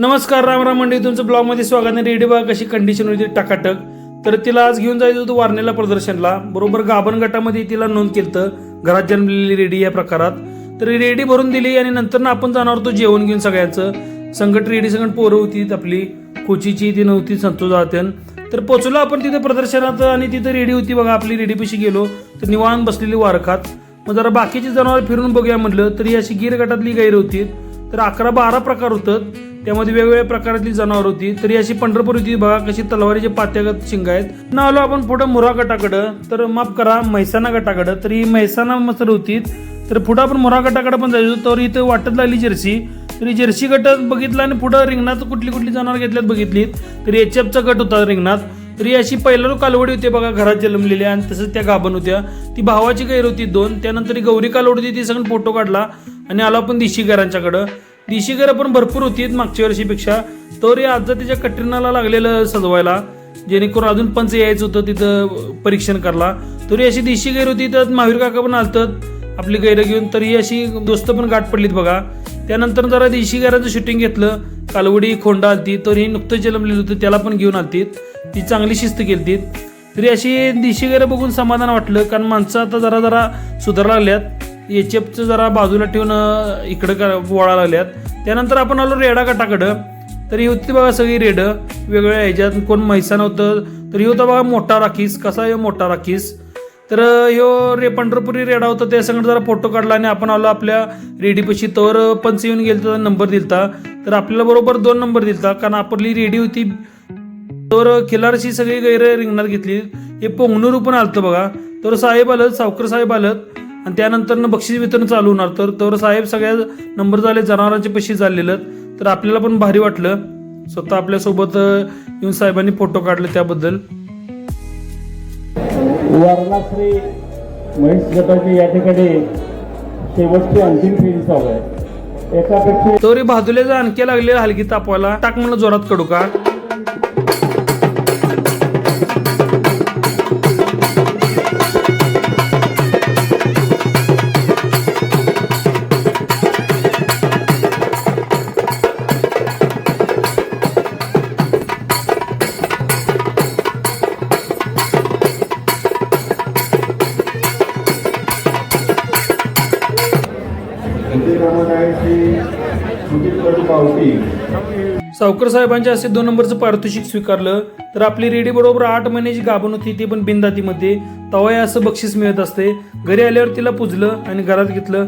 नमस्कार रामराम मंडळी. तुमचं ब्लॉगमध्ये स्वागत आहे. रेडी बाग कशी कंडिशन होती टकाटक. तर तिला आज घेऊन जायचं होतं वारणेला प्रदर्शनला. बरोबर गाभण गटामध्ये तिला नोंद केलं घरात जन्मलेली रेडी या प्रकारात. तर रेडी भरून दिली आणि नंतर ना आपण जाणार होतो जेवण घेऊन सगळ्यांचं. संकट रेडी संकट पोरं होती आपली. कोचीची ती नव्हती संतोष जात्यान तर पोचलो आपण तिथे प्रदर्शनात आणि तिथे रेडी होती बघा. आपली रेडीपाशी गेलो. तर निवांत बसलेली वारखात. मग जरा बाकीची जनावर फिरून बघूया म्हटलं तरी अशी गिर गटातली गैर होती. तर अकरा बारा प्रकार होतात त्यामध्ये वेगवेगळ्या प्रकारातली जनावर होती. तरी अशी पंढरपूर होती बघा कशी तलवारीचे पात्यागत शिंग आहेत. ना आलो आपण पुढे मुरा गटाकडं तर माफ करा म्हैसाणा गटाकडं. तर ही म्हैसाणा मसर होती तर पुढं आपण मुरा गटाकडे पण जायचो. तर इथं वाटत लागली जर्सी. तरी जर्सी गटात बघितलं आणि पुढं रिंगणात कुठली कुठली जनावर घेतल्यात बघितली. तर एच एफचा गट होता रिंगणात. तरी अशी पहिला कालवडी होती बघा घरात जन्मलेल्या आणि तसंच त्या गाभण होत्या. ती भावाची गैर होती दोन. त्यानंतर ही गौरी कालवड होती ती सगळं फोटो काढला आणि आला आपण दिशी घरांच्याकडं. देशी घरं पण भरपूर होती मागच्या वर्षीपेक्षा. तर आज तिच्या कटरीनाला लागलेलं सजवायला जेणेकरून अजून पंच यायचं होतं तिथं परीक्षण करला तरी अशी दिशी गैर होती तर महावीर काका पण आलतात. आपली गैर घेऊन तरी अशी दोस्त पण गाठ पडलीत बघा. त्यानंतर जरा देशी गैराचं शूटिंग घेतलं. कालवडी खोंडा आलती तर ही नुकतं जन्मलेलं होतं त्याला पण घेऊन आलतीत. ती चांगली शिस्त केलतीत. तरी अशी देशी गैरं बघून समाधान वाटलं कारण माणसं आता जरा जरा सुधार लागल्यात. एच एफचं जरा बाजूला ठेवून इकडं का वळा लागल्यात. त्यानंतर आपण आलो रेडा गटाकडं. तर ही होती बघा सगळी रेड. वेगवेगळ्या ह्याच्यात कोण म्हैसा नव्हतं तर ही होता बघा मोठा राखीस. कसा आहे हो मोठा राखीस? तर ह्यो रे पंढरपुरी रेडा होता. त्या संगत जरा फोटो काढला आणि आपण आलो आपल्या रेडीपाशी. तर पंच येऊन गेलता तर नंबर दिलता. तर आपल्याला बरोबर दोन नंबर दिलता. कारण आपली रेडी होती. तर खिलारशी सगळी गैर रिंगणात घेतली. हे पोंगणूर पण आलतं बघा. तर साहेब आलं सावकर साहेब आलं आणि त्यानंतर बक्षीस वितरण चालू होणार. तर तर साहेब सगळ्या नंबर झाले जनावरांचे पैसे झालेलं तर आपल्याला पण भारी वाटलं. स्वतः आपल्यासोबत येऊन साहेबांनी फोटो काढले त्याबद्दल. वर्णाश्री महेश गटाची या ठिकाणी शेवटची अंतिम फेरी चालू आहे. एकापेक्षा तरी आणखी लागलेला हलकी तापवायला. टाक म्हणलं जोरात कडू का? सावकर साहेबांच्या असे दोन नंबरचं पारितोषिक स्वीकारलं. तर आपली रेडी बरोबर आठ महिन्याची गाभण होती ती पण बिनदातीमध्ये तवाय असं बक्षीस मिळत असते. घरी आल्यावर तिला पुजलं आणि घरात घेतलं.